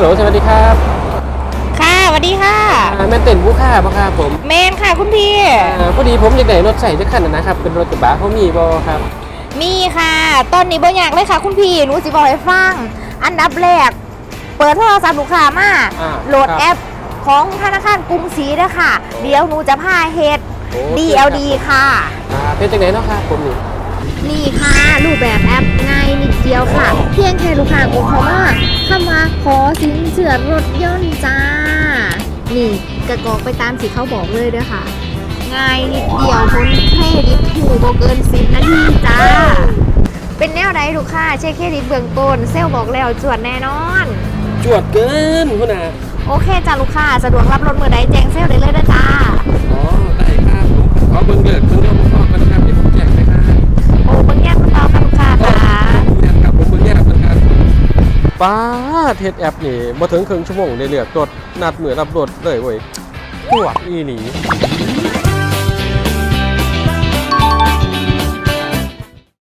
ฮัลโหลสวัสดีครับค่ะสวัสดีค่ะอ่าแม่นเต็นผู้ค่าปะครับผมเมนค่ะคุณพี่อ่าพอดีผมอยากได้รถใส่จักคันนะนะครับ เป็นรถกระบะเขามีบ่ครับ มีค่ะตอนนี้บ่อยากเลยค่ะ คุณพี่หนูสิบอกให้ฟัง อันดับแรก เปิดโทรศัพท์ลูกค้ามาอ่าโหลดครับแอปของธนาคารกรุงศรีด้วยค่ะ เดี๋ยวหนูจะพาเฮ็ด โอ้ DLD ค่ะ อ่าเป็นจังไหนเนาะครับผมนี่ นี่ค่ะ รูปแบบแอปง่ายนิดเดียวค่ะ เพียงแค่ลูกค้ากดเข้ามา เข้ามาขอสินเชื่อรถยนต์จ้า นี่กระกรอกไปตามที่เขาบอกเลยเด้วยค่ะ ง่ายนิดเดียวพ้นเครดิตถูกบ่เกินสิบนาทีจ้า เป็นแนวไหนลูกค้าเช็คเครดิตเบื้องต้นเซลลบอกแล้วจวดแน่นอน จวดเกินพุ่นน่ะ โอเคจ้าลูกค้าสะดวกรับรถมือใดแจ้ง ป้าเทสแอปนี่มาถึงครึ่งชั่วโมงได้เลือกดนัดเหมือนรับรถเลยเว้ยปวดอีหลี